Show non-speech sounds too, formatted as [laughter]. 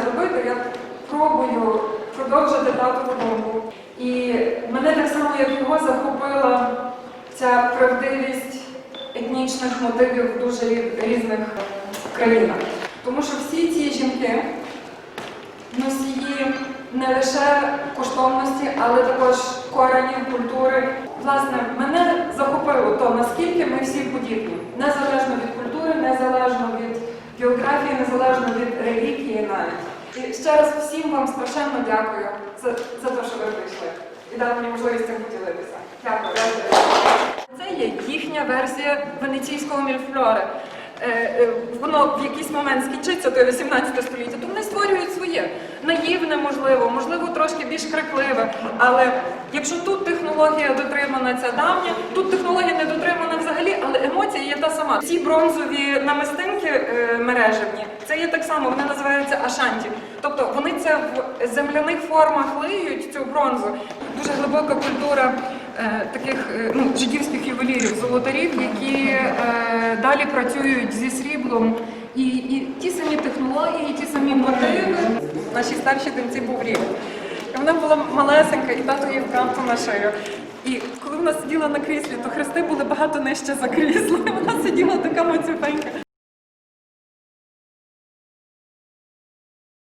це робити, я пробую продовжити тату думку. І мене так само, як його, захопила ця правдивість етнічних мотивів в дуже різних країнах. Тому що всі ці жінки носії не лише коштовності, але також корені, культури. Власне, мене захопило то, наскільки ми всі подібні, незалежно від культури, незалежно від географії, незалежно від і ще раз всім вам страшенно дякую за, за те, що ви прийшли і дали мені можливість цим поділитися. Дякую. Це є їхня версія венеційського мільфльоре. Е, е, Воно в якийсь момент скінчиться, то 18 століття, то вони створюють своє. Наївне, можливо, можливо, трошки більш крикливе. Але якщо тут технологія дотримана ця давня, тут технологія не дотримана взагалі, але емоція є та сама. Ці бронзові намистинки е, мережевні, це є так само, вони називаються ашанті. Тобто вони це в земляних формах лиють цю бронзу. Дуже глибока культура е, таких е, ну, жидівських ювелірів, золотарів, які е, далі працюють зі сріблом. І, і ті самі технології, ті самі мотиви. Нашій старшій доньці був рік. І вона була малесенька, і тато їй вкрав на шию. І коли вона сиділа на кріслі, то хрести були багато нижче за крісло. І [laughs] вона сиділа така мацюпенька.